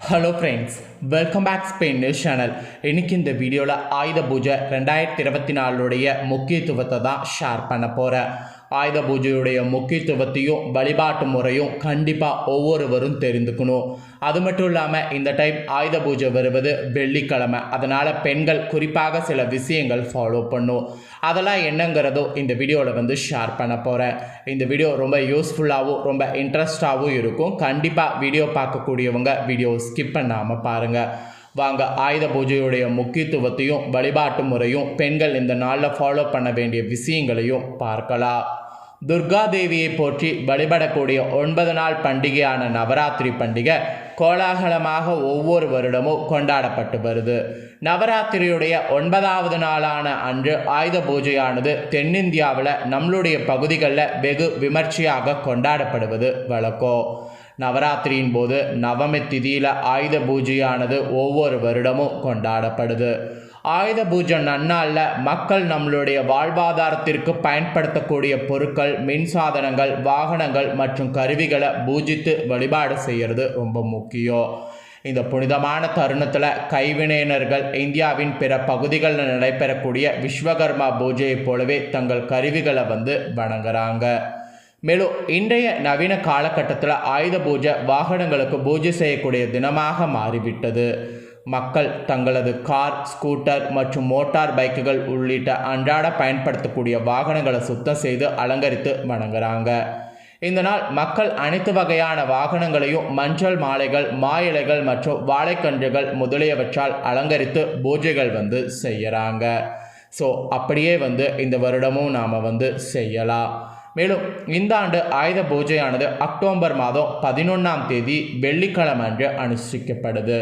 Hello friends welcome back Spain news channel இன்றைக்கி இந்த வீடியோவில் ஆயுத பூஜை ரெண்டாயிரத்தி இருபத்தி நாலுடைய முக்கியத்துவத்தை தான் ஷேர் பண்ண போகிறேன் ஆயுத பூஜையுடைய முக்கியத்துவத்தையும் வழிபாட்டு முறையும் கண்டிப்பாக ஒவ்வொருவரும் தெரிந்துக்கணும். அது மட்டும் இல்லாமல் இந்த டைம் ஆயுத பூஜை வருவது வெள்ளிக்கிழமை. அதனால் பெண்கள் குறிப்பாக சில விஷயங்கள் ஃபாலோ பண்ணும். அதெல்லாம் என்னங்கிறதோ இந்த வீடியோவில் வந்து ஷேர் பண்ண போகிறேன் இந்த வீடியோ ரொம்ப யூஸ்ஃபுல்லாகவும் ரொம்ப இன்ட்ரெஸ்டாகவும் இருக்கும். கண்டிப்பாக வீடியோ பார்க்கக்கூடியவங்க வீடியோ ஸ்கிப் பண்ணாமல் பாருங்கள் வாங்க ஆயுத பூஜையுடைய முக்கியத்துவத்தையும் வழிபாட்டு முறையும் பெண்கள் இந்த நாளில் ஃபாலோ பண்ண வேண்டிய விஷயங்களையும் பார்க்கலாம். துர்கா தேவியை போற்றி வழிபடக்கூடிய ஒன்பது நாள் பண்டிகையான நவராத்திரி பண்டிகை கோலாகலமாக ஒவ்வொரு வருடமும் கொண்டாடப்பட்டு வருது. நவராத்திரியுடைய ஒன்பதாவது நாளான அன்று ஆயுத பூஜையானது தென்னிந்தியாவில் நம்மளுடைய பகுதிகளில் வெகு விமர்சையாக கொண்டாடப்படுவது வழக்கம் நவராத்திரியின் போது நவமி திதியில் ஆயுத பூஜையானது ஒவ்வொரு வருடமும் கொண்டாடப்படுது. ஆயுத பூஜை நன்னாளில் மக்கள் நம்மளுடைய வாழ்வாதாரத்திற்கு பயன்படுத்தக்கூடிய பொருட்கள் மின்சாதனங்கள் வாகனங்கள் மற்றும் கருவிகளை பூஜித்து வழிபாடு செய்கிறது ரொம்ப முக்கியம். இந்த புனிதமான தருணத்தில் கைவினைஞர்கள் இந்தியாவின் பிற பகுதிகளில் நடைபெறக்கூடிய விஸ்வகர்மா பூஜையைப் போலவே தங்கள் கருவிகளை வந்து வணங்குறாங்க. மேலும் இன்றைய நவீன காலகட்டத்தில் ஆயுத பூஜை வாகனங்களுக்கு பூஜை செய்யக்கூடிய தினமாக மாறிவிட்டது. மக்கள் தங்களது கார் ஸ்கூட்டர் மற்றும் மோட்டார் பைக்குகள் உள்ளிட்ட அன்றாட பயன்படுத்தக்கூடிய வாகனங்களை சுத்தம் செய்து அலங்கரித்து வணங்குறாங்க. இந்த நாள் மக்கள் அனைத்து வகையான வாகனங்களையும் மஞ்சள் மாலைகள் மா இலைகள் மற்றும் வாழைக்கன்றுகள் முதலியவற்றால் அலங்கரித்து பூஜைகள் வந்து செய்கிறாங்க ஸோ அப்படியே வந்து இந்த வருடமும் நாம் வந்து செய்யலாம். மேலும் இந்த ஆண்டு ஆயுத பூஜையானது அக்டோபர் மாதம் பதினொன்றாம் தேதி வெள்ளிக்கிழமை அன்று அனுஷ்டிக்கப்படுது.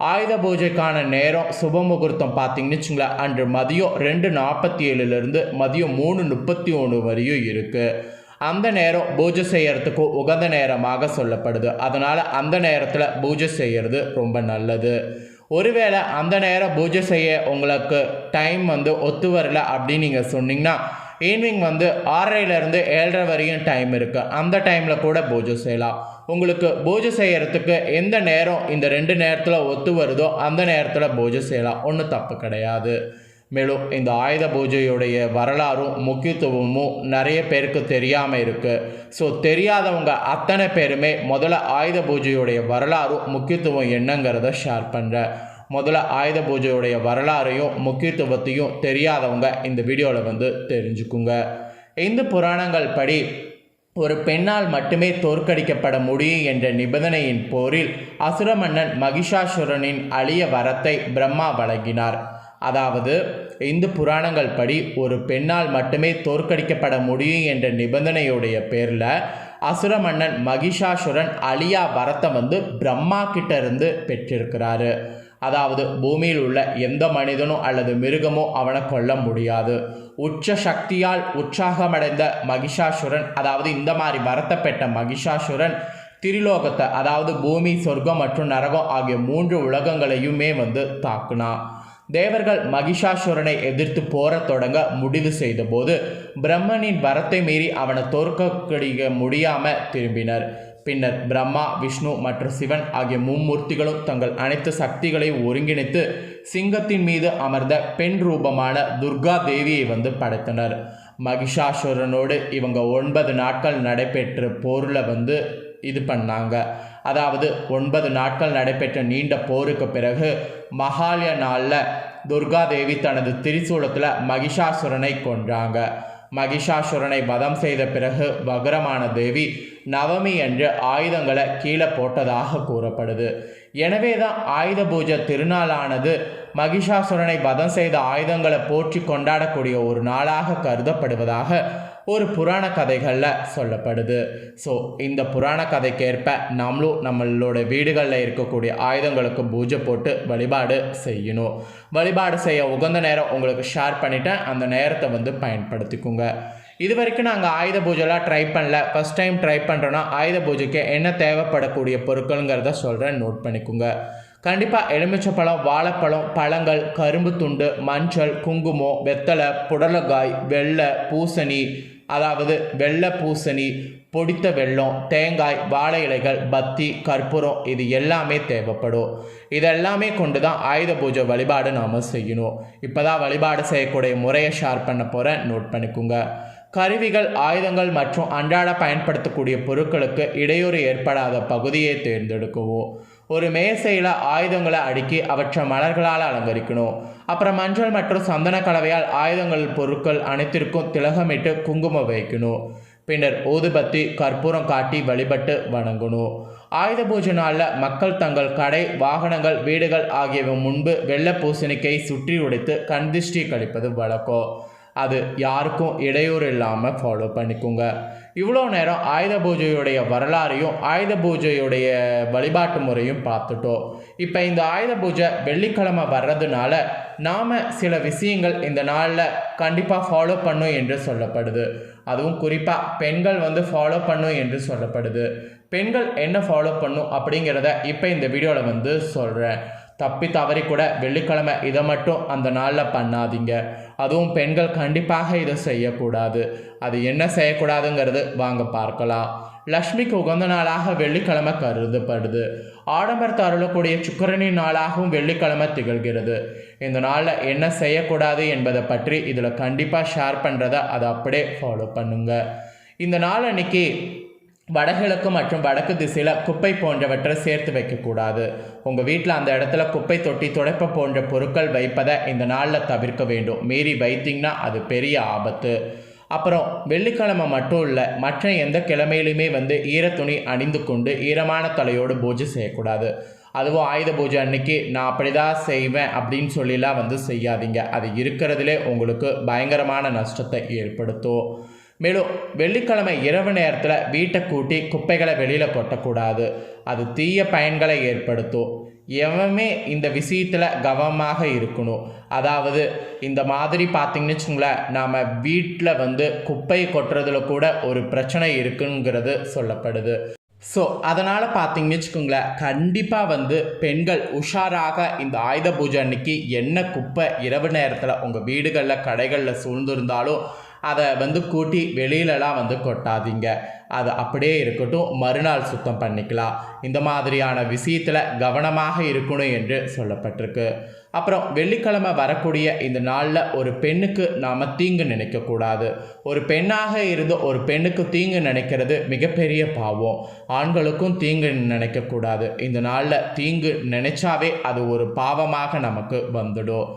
ஆயுத பூஜைக்கான நேரம் சுப முகூர்த்தம் பார்த்தீங்கன்னு வச்சுங்களேன் அன்று மதியம் ரெண்டு நாற்பத்தி ஏழுலேருந்து மதியம் மூணு முப்பத்தி ஒன்று வரையும் இருக்குது அந்த நேரம் பூஜை செய்கிறதுக்கு உகந்த நேரமாக சொல்லப்படுது. அதனால் அந்த நேரத்தில் பூஜை செய்கிறது ரொம்ப நல்லது. ஒருவேளை அந்த நேரம் பூஜை செய்ய உங்களுக்கு டைம் வந்து ஒத்து வரல அப்படின்னு நீங்கள் சொன்னீங்கன்னா ஈவினிங் வந்து ஆறரைலேருந்து ஏழரை வரையும் டைம் இருக்குது அந்த டைமில் கூட பூஜை செய்யலாம். உங்களுக்கு பூஜை செய்கிறதுக்கு எந்த நேரம் இந்த ரெண்டு நேரத்தில் ஒத்து வருதோ அந்த நேரத்தில் பூஜை செய்யலாம். ஒன்றும் தப்பு கிடையாது. மேலும் இந்த ஆயுத பூஜையுடைய வரலாறும் முக்கியத்துவமும் நிறைய பேருக்கு தெரியாமல் இருக்குது ஸோ தெரியாதவங்க அத்தனை பேருமே முதல்ல ஆயுத பூஜையுடைய வரலாறும் முக்கியத்துவம் என்னங்கிறத ஷேர் பண்ணுறேன் முதல்ல ஆயுத பூஜையுடைய வரலாறையும் முக்கியத்துவத்தையும் தெரியாதவங்க இந்த வீடியோவில் வந்து தெரிஞ்சுக்குங்க. இந்து புராணங்கள் படி ஒரு பெண்ணால் மட்டுமே தோற்கடிக்கப்பட முடியும் என்ற நிபந்தனையின் போரில் அசுர மன்னன் மகிஷாசுரனின் அழிய வரத்தை பிரம்மா வழங்கினார். அதாவது இந்து புராணங்கள் படி ஒரு பெண்ணால் மட்டுமே தோற்கடிக்கப்பட முடியும் என்ற நிபந்தனையுடைய பேரில் அசுர மன்னன் மகிஷாசுரன் அழியா வரத்தை வந்து பிரம்மா கிட்ட இருந்து பெற்றிருக்கிறாரு. அதாவது பூமியில் உள்ள எந்த மனிதனோ அல்லது மிருகமோ அவனை கொல்ல முடியாது. உச்ச சக்தியால் உற்சாகமடைந்த மகிஷாசுரன் அதாவது இந்த மாதிரி வரத்தை பெற்ற மகிஷாசுரன் திரிலோகத்தை அதாவது பூமி சொர்க்கம் மற்றும் நரகம் ஆகிய மூன்று உலகங்களையுமே வந்து தாக்குனான் தேவர்கள் மகிஷாசுரனை எதிர்த்து போரத் தொடங்க முடிவு செய்தபோது பிரம்மனின் வரத்தை மீறி அவனை தோற்கடிக்க முடியாமல் திரும்பினர். பின்னர் பிரம்மா விஷ்ணு மற்றும் சிவன் ஆகிய மும்மூர்த்திகளும் தங்கள் அனைத்து சக்திகளையும் ஒருங்கிணைத்து சிங்கத்தின் மீது அமர்ந்த பெண் ரூபமான துர்கா தேவியை வந்து படைத்தனர். மகிஷாசுரனோடு இவங்க ஒன்பது நாட்கள் நடைபெற்ற போரில் வந்து இது பண்ணாங்க. அதாவது ஒன்பது நாட்கள் நடைபெற்ற நீண்ட போருக்கு பிறகு மகாலய நாளில் துர்கா தேவி தனது திரிசூலத்தில் மகிஷாசுரனை கொன்றாங்க. மகிஷாசுரனை வதம் செய்த பிறகு வக்ரமான தேவி நவமி என்று ஆயுதங்களை கீழே போட்டதாக கூறப்படுது. எனவே தான் ஆயுத பூஜை திருநாளானது மகிஷாசுரனை வதம் செய்த ஆயுதங்களை போற்றி கொண்டாடக்கூடிய ஒரு நாளாக கருதப்படுவதாக ஒரு புராண கதைகளில் சொல்லப்படுது. ஸோ இந்த புராண கதைக்கேற்ப நம்மளும் நம்மளோட வீடுகளில் இருக்கக்கூடிய ஆயுதங்களுக்கு பூஜை போட்டு வழிபாடு செய்யணும். வழிபாடு செய்ய உகந்த நேரம் உங்களுக்கு ஷேர் பண்ணிவிட்டேன் அந்த நேரத்தை வந்து பயன்படுத்திக்கோங்க. இது வரைக்கும் நாங்கள் ஆயுத பூஜைலாம் ட்ரை பண்ணல. ஃபஸ்ட் டைம் ட்ரை பண்ணுறோன்னா ஆயுத பூஜைக்கு என்ன தேவைப்படக்கூடிய பொருட்களுங்கிறத சொல்கிறேன் நோட் பண்ணிக்கோங்க. கண்டிப்பாக எலுமிச்சப்பழம் வாழைப்பழம் பழங்கள் கரும்பு துண்டு மஞ்சள் குங்குமம் வெத்தலை புடலக்காய் வெள்ளை பூசணி அதாவது வெள்ளை பூசணி பொடித்த வெல்லம் தேங்காய் வாழை இலைகள் பத்தி கற்பூரம் இது எல்லாமே தேவைப்படும். இதெல்லாமே கொண்டு தான் ஆயுத பூஜை வழிபாடு நாம் செய்யணும். இப்போ தான் வழிபாடு செய்யக்கூடிய முறையை ஷேர் பண்ண போகிறேன் நோட் பண்ணிக்கோங்க. கருவிகள் ஆயுதங்கள் மற்றும் அன்றாட பயன்படுத்தக்கூடிய பொருட்களுக்கு இடையூறு ஏற்படாத பகுதியை தேர்ந்தெடுக்கவும். ஒரு மேசையில் ஆயுதங்களை அடுக்கி அவற்றை மலர்களால் அலங்கரிக்கணும். அப்புறம் மஞ்சள் மற்றும் சந்தன கலவையால் ஆயுதங்கள் பொருட்கள் அனைத்திற்கும் திலகமிட்டு குங்குமம் வைக்கணும். பின்னர் ஊதுபத்தி கற்பூரம் காட்டி வழிபட்டு வணங்கணும். ஆயுத பூஜை நாளில் மக்கள் தங்கள் கடை வாகனங்கள் வீடுகள் ஆகியவை முன்பு வெள்ளை பூசணிக்கை சுற்றி உடைத்து கண்திஷ்டி கழிப்பது வழக்கம். அது யாருக்கும் இடையூறு இல்லாமல் ஃபாலோ பண்ணிக்கோங்க. இவ்வளோ நேரம் ஆயுத பூஜையுடைய வரலாறையும் ஆயுத பூஜையுடைய வழிபாட்டு முறையும் பார்த்துட்டோம். இப்போ இந்த ஆயுத பூஜை வெள்ளிக்கிழமை வர்றதுனால நாம் சில விஷயங்கள் இந்த நாளில் கண்டிப்பாக ஃபாலோ பண்ணும் என்று சொல்லப்படுது. அதுவும் குறிப்பாக பெண்கள் வந்து ஃபாலோ பண்ணும் என்று சொல்லப்படுது. பெண்கள் என்ன ஃபாலோ பண்ணும் அப்படிங்கிறத இப்போ இந்த வீடியோவில் வந்து சொல்கிறேன் தப்பி தவறி கூட வெள்ளிக்கிழமை இதை மட்டும் அந்த நாளில் பண்ணாதீங்க. அதுவும் பெண்கள் கண்டிப்பாக இதை செய்யக்கூடாது. அது என்ன செய்யக்கூடாதுங்கிறது வாங்க பார்க்கலாம். லக்ஷ்மிக்கு உகந்த நாளாக வெள்ளிக்கிழமை கருதப்படுது. ஆடம்பரத்தை அருளக்கூடிய சுக்கரனின் நாளாகவும் வெள்ளிக்கிழமை திகழ்கிறது. இந்த நாளில் என்ன செய்யக்கூடாது என்பதை பற்றி இதில் கண்டிப்பாக ஷேர் பண்ணுறத அதை அப்படியே ஃபாலோ பண்ணுங்கள் இந்த நாள் அன்னைக்கு வடகிழக்கு மற்றும் வடக்கு திசையில் குப்பை போன்றவற்றை சேர்த்து வைக்கக்கூடாது. உங்கள் வீட்டில் அந்த இடத்துல குப்பை தொட்டி துடைப்ப போன்ற பொருட்கள் வைப்பதை இந்த நாளில் தவிர்க்க வேண்டும். மீறி வைத்தீங்கன்னா அது பெரிய ஆபத்து. அப்புறம் வெள்ளிக்கிழமை மட்டும் இல்லை மற்ற எந்த கிழமையிலுமே வந்து ஈரத்துணி அணிந்து கொண்டு ஈரமான தலையோடு பூஜை செய்யக்கூடாது. அதுவும் ஆயுத பூஜை அன்னைக்கு நான் அப்படி தான் செய்வேன் அப்படின்னு சொல்லிலாம் வந்து செய்யாதீங்க. அது இருக்கிறதுலே உங்களுக்கு பயங்கரமான நஷ்டத்தை ஏற்படுத்தும். மேலும் வெள்ளிக்கிழமை இரவு நேரத்தில் வீட்டை கூட்டி குப்பைகளை வெளியில் கொட்டக்கூடாது. அது தீய பயன்களை ஏற்படுத்தும். எவமே இந்த விஷயத்தில் கவனமாக இருக்கணும். அதாவது இந்த மாதிரி பார்த்திங்கன்னு வச்சுங்களேன் நாம் வீட்டில் வந்து குப்பையை கொட்டுறதுல கூட ஒரு பிரச்சனை இருக்குங்கிறது சொல்லப்படுது. ஸோ அதனால் பார்த்தீங்கன்னு வச்சுக்கோங்களேன் கண்டிப்பாக வந்து பெண்கள் உஷாராக இந்த ஆயுத பூஜை அன்னைக்கு என்ன குப்பை இரவு நேரத்தில் உங்கள் வீடுகளில் கடைகளில் சூழ்ந்திருந்தாலும் அதை வந்து கூட்டி வெளியிலலாம் வந்து கொட்டாதீங்க. அது அப்படியே இருக்கட்டும் மறுநாள் சுத்தம் பண்ணிக்கலாம். இந்த மாதிரியான விஷயத்தில் கவனமாக இருக்கணும் என்று சொல்லப்பட்டிருக்கு. அப்புறம் வெள்ளிக்கிழமை வரக்கூடிய இந்த நாளில் ஒரு பெண்ணுக்கு நாம் தீங்கு நினைக்கக்கூடாது. ஒரு பெண்ணாக இருந்து ஒரு பெண்ணுக்கு தீங்கு நினைக்கிறது மிகப்பெரிய பாவம். ஆண்களுக்கும் தீங்கு நினைக்கக்கூடாது. இந்த நாளில் தீங்கு நினைச்சாவே அது ஒரு பாவமாக நமக்கு வந்துடும்.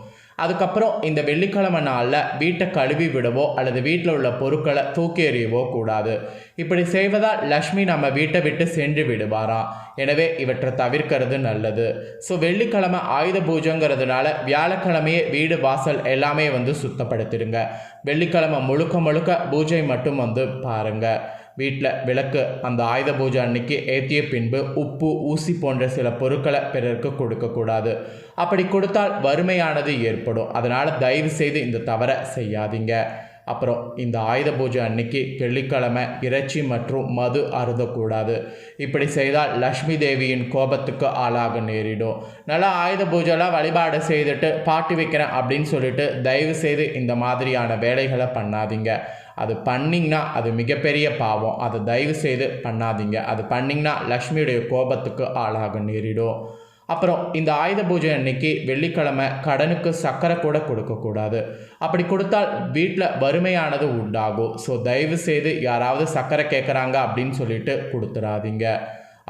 அதுக்கப்புறம் இந்த வெள்ளிக்கிழமை நாளில் வீட்டை கழுவி விடவோ அல்லது வீட்டில் உள்ள பொருட்களை தூக்கி எறியவோ கூடாது. இப்படி செய்வதால் லக்ஷ்மி நம்ம வீட்டை விட்டு சென்று விடுவாராம் எனவே இவற்றை தவிர்க்கிறது நல்லது. ஸோ வெள்ளிக்கிழமை ஆயுத பூஜைங்கிறதுனால வியாழக்கிழமையே வீடு வாசல் எல்லாமே வந்து சுத்தப்படுத்திடுங்க. வெள்ளிக்கிழமை முழுக்க முழுக்க பூஜை மட்டும் வந்து பாருங்கள் வீட்டில் விளக்கு அந்த ஆயுத பூஜை அன்னைக்கு ஏற்றிய பின்பு உப்பு ஊசி போன்ற சில பொருட்களை பிறருக்கு கொடுக்கக்கூடாது. அப்படி கொடுத்தால் வறுமையானது ஏற்படும். அதனால் தயவு செய்து இந்த தவறை செய்யாதீங்க. அப்புறம் இந்த ஆயுத பூஜை அன்னைக்கு வெள்ளிக்கிழமை இறைச்சி மற்றும் மது அருந்தக்கூடாது. இப்படி செய்தால் லக்ஷ்மி தேவியின் கோபத்துக்கு ஆளாக நேரிடும். நல்லா ஆயுத பூஜைலாம் வழிபாடு செய்துட்டு பாட்டு வைக்கிறேன் அப்படின்னு சொல்லிட்டு தயவு செய்து இந்த மாதிரியான வேலைகளை பண்ணாதீங்க. அது பண்ணிங்கன்னா அது மிகப்பெரிய பாவம். அதை தயவு செய்து பண்ணாதீங்க. அது பண்ணிங்கன்னா லக்ஷ்மியுடைய கோபத்துக்கு ஆளாக நேரிடும். அப்புறம் இந்த ஆயுத பூஜை அன்னைக்கு வெள்ளிக்கிழமை கடனுக்கு சக்கரை கூட கொடுக்கக்கூடாது. அப்படி கொடுத்தால் வீட்டில் வறுமையானது உண்டாகும். ஸோ தயவு செய்து யாராவது சக்கரை கேட்குறாங்க அப்படின்னு சொல்லிட்டு கொடுத்துடாதீங்க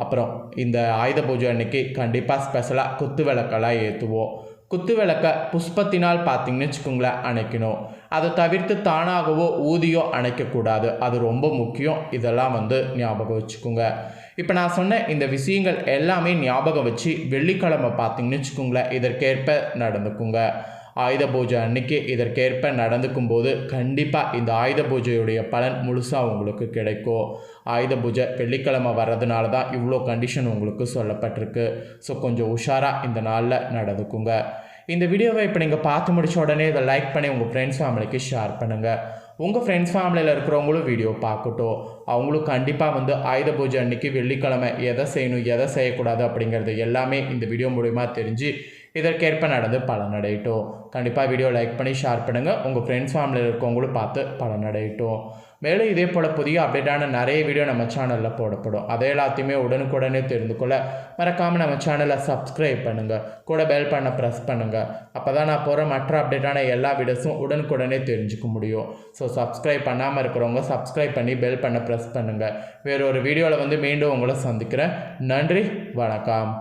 அப்புறம் இந்த ஆயுத பூஜை அன்னைக்கு கண்டிப்பாக ஸ்பெஷலாக குத்து விளக்கெல்லாம் ஏற்றுவோம் குத்து விளக்க புஷ்பத்தினால் பார்த்தீங்கன்னு வச்சுக்கோங்களேன் அணைக்கணும். அதை தவிர்த்து தானாகவோ ஊதியோ அணைக்கக்கூடாது. அது ரொம்ப முக்கியம். இதெல்லாம் வந்து ஞாபகம் வச்சுக்கோங்க. இப்போ நான் சொன்ன இந்த விஷயங்கள் எல்லாமே ஞாபகம் வச்சு வெள்ளிக்கிழமை பார்த்தீங்கன்னு வச்சுக்கோங்களேன் இதற்கேற்ப நடந்துக்குங்க. ஆயுத பூஜை அன்னைக்கு இதற்கேற்ப நடந்துக்கும் போது கண்டிப்பாக இந்த ஆயுத பூஜையுடைய பலன் முழுசாக உங்களுக்கு கிடைக்கும். ஆயுத பூஜை வெள்ளிக்கிழமை வர்றதுனால தான் இவ்வளோ கண்டிஷன் உங்களுக்கு சொல்லப்பட்டிருக்கு. ஸோ கொஞ்சம் உஷாராக இந்த நாளில் நடந்துக்குங்க. இந்த வீடியோவை இப்போ நீங்கள் பார்த்து முடிச்ச உடனே இதை லைக் பண்ணி உங்கள் ஃப்ரெண்ட்ஸ் ஃபேமிலிக்கு ஷேர் பண்ணுங்கள் உங்கள் ஃப்ரெண்ட்ஸ் ஃபேமிலியில் இருக்கிறவங்களும் வீடியோ பார்க்கட்டும். அவங்களும் கண்டிப்பாக வந்து ஆயுத பூஜை அன்னைக்கு வெள்ளிக்கிழமை எதை செய்யணும் எதை செய்யக்கூடாது அப்படிங்கிறது எல்லாமே இந்த வீடியோ மூலிமா தெரிஞ்சு இதற்கேற்ப நடந்து பலனடையட்டும். கண்டிப்பாக வீடியோ லைக் பண்ணி ஷேர் பண்ணுங்கள் உங்கள் ஃப்ரெண்ட்ஸ் ஃபேமிலியில் இருக்கவங்களும் பார்த்து பலனடையட்டும். மேலும் இதே போல் புதிய அப்டேட்டான நிறைய வீடியோ நம்ம சேனலில் போடப்படும். அதை எல்லாத்தையுமே உடனுக்குடனே தெரிந்து கொள்ள மறக்காமல் நம்ம சேனலை சப்ஸ்கிரைப் பண்ணுங்கள் கூட பெல் பண்ண ப்ரெஸ் பண்ணுங்கள் அப்போ தான் நான் போகிற மற்ற அப்டேட்டான எல்லா வீடியோஸும் உடனுக்குடனே தெரிஞ்சுக்க முடியும். ஸோ சப்ஸ்கிரைப் பண்ணாமல் இருக்கிறவங்க சப்ஸ்கிரைப் பண்ணி பெல் பண்ண ப்ரெஸ் பண்ணுங்கள் வேறொரு வீடியோவில் வந்து மீண்டும் உங்களை சந்திக்கிறேன். நன்றி வணக்கம்.